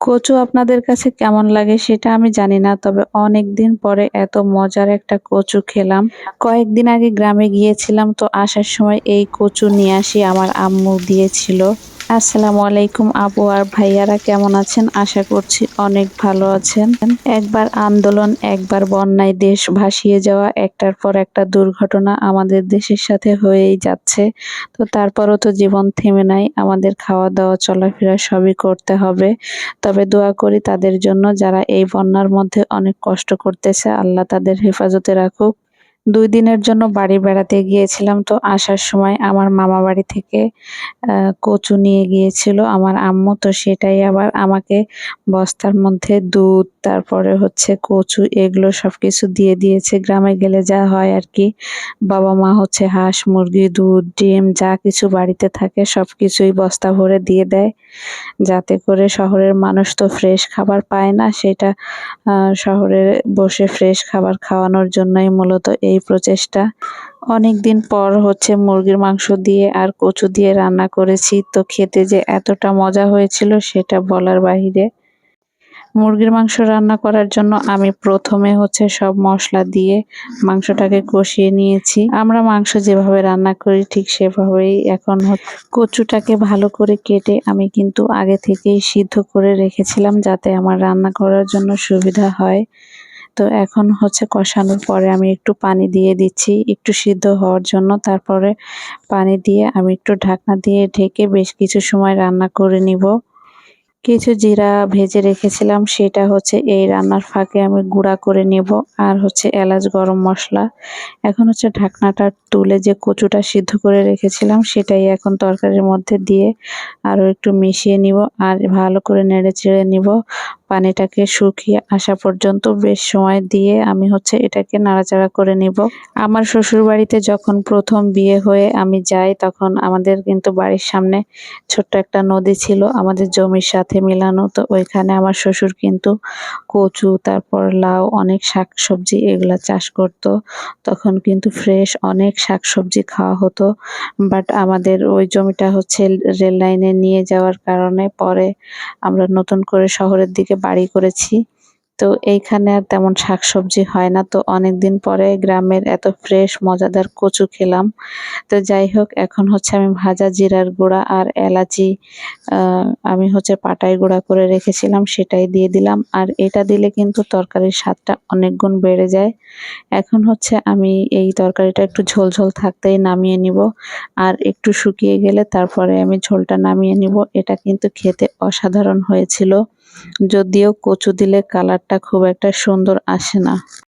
কচু আপনাদের কাছে কেমন লাগে সেটা আমি জানি না, তবে অনেক দিন পরে এত মজার একটা কচু খেলাম। কয়েকদিন আগে গ্রামে গিয়েছিলাম, তো আসার সময় এই কচু নিয়ে আসি আমার আম্মু দিয়েছিল। আসসালামু আলাইকুম আপু আর ভাইয়ারা, কেমন আছেন? আশা করছি অনেক ভালো আছেন। একবার আন্দোলন, একবার বন্যায় দেশ ভাসিয়ে যাওয়া, একটার পর একটা দুর্ঘটনা আমাদের দেশের সাথে হয়েই যাচ্ছে। তো তারপরও তো জীবন থেমে নাই, আমাদের খাওয়া দাওয়া চলাফেরা সবই করতে হবে। তবে দোয়া করি তাদের জন্য, যারা এই বন্যার মধ্যে অনেক কষ্ট করতেছে, আল্লাহ তাদের হেফাজতে রাখুক। দুই দিনের জন্য বাড়ি বেড়াতে গিয়েছিলাম। তো আসার সময় আমার মামা বাড়ি থেকে কচু নিয়ে গিয়েছিল আমার আম্মু। তো সেটাই আবার আমাকে বস্তার মধ্যে দুধ, তারপরে হচ্ছে কচু, এগুলো সব কিছু দিয়ে দিয়েছে। গ্রামে গেলে যা হয় আর কি। বাবা মা হচ্ছে হাঁস, মুরগি, দুধ, ডিম, যা কিছু বাড়িতে থাকে সব কিছুই বস্তা ভরে দিয়ে দেয়। যাতে করে শহরের মানুষ তো ফ্রেশ খাবার পায় না, সেটা শহরে বসে ফ্রেশ খাবার খাওয়ানোর জন্যই মূলত এই প্রচেষ্টা। অনেক দিন পর হচ্ছে মুরগির মাংস দিয়ে আর কচু দিয়ে রান্না করেছি, তো খেতে যে এতটা মজা হয়েছিল সেটা বলার বাহিরে মুরগির মাংস রান্না করার জন্য আমি প্রথমে হচ্ছে সব মশলা দিয়ে মাংসটাকে কষিয়ে নিয়েছি। আমরা মাংস যেভাবে রান্না করি ঠিক সেভাবেই এখন কচুটাকে ভালো করে কেটে আমি কিন্তু আগে থেকেই সিদ্ধ করে রেখেছিলাম যাতে আমার রান্না করার জন্য সুবিধা হয়। তো এখন হচ্ছে কষানোর পরে আমি একটু পানি দিয়ে দিচ্ছি একটু সিদ্ধ হওয়ার জন্য। তারপরে পানি দিয়ে আমি একটু ঢাকনা দিয়ে ঢেকে বেশ কিছু সময় রান্না করে নিব। কিছু জিরা ভেজে রেখেছিলাম, সেটা হচ্ছে এই রান্নার ফাঁকে আমি গুঁড়া করে নেব, আর হচ্ছে এলাচ গরম মশলা। এখন হচ্ছে ঢাকনাটা তুলে যে কচুটা সিদ্ধ করে রেখেছিলাম, সেটাই এখন তরকারির মধ্যে দিয়ে আরও একটু মিশিয়ে নিব, আর ভালো করে নেড়ে চেড়ে নিব। পানিটাকে শুকিয়ে আসা পর্যন্ত বেশ সময় দিয়ে আমি হচ্ছে এটাকে নাড়াচাড়া করে নিব। আমার শ্বশুর বাড়িতে যখন প্রথম বিয়ে হয়ে আমি যাই, তখন আমাদের কিন্তু বাড়ির সামনে ছোট্ট একটা নদী ছিল, আমাদের জমির সাথে মিলানো। তো ওইখানে আমার শ্বশুর কিন্তু কচু, তারপর লাউ, অনেক শাক সবজি এগুলা চাষ করত। তখন কিন্তু ফ্রেশ অনেক শাক সবজি খাওয়া হতো। বাট আমাদের ওই জমিটা হচ্ছে রেল লাইনে নিয়ে যাওয়ার কারণে পরে আমরা নতুন করে শহরের দিকে বাড়ি করেছি। তো এইখানে আর তেমন শাকসবজি হয় না। তো অনেক দিন পরে গ্রামের এত ফ্রেশ মজাদার কচু খেলাম। তো যাই হোক, এখন হচ্ছে আমি ভাজা জিরার গুঁড়া আর এলাচি আমি হচ্ছে পাটাই গুঁড়া করে রেখেছিলাম, সেটাই দিয়ে দিলাম। আর এটা দিলে কিন্তু তরকারির স্বাদটা অনেক গুণ বেড়ে যায়। এখন হচ্ছে আমি এই তরকারিটা একটু ঝোল ঝোল থাকতেই নামিয়ে নিব। আর একটু শুকিয়ে গেলে তারপরে আমি ঝোলটা নামিয়ে নিব। এটা কিন্তু খেতে অসাধারণ হয়েছিল। যদিও কচু দিলে কালারটা খুব একটা সুন্দর আসে না।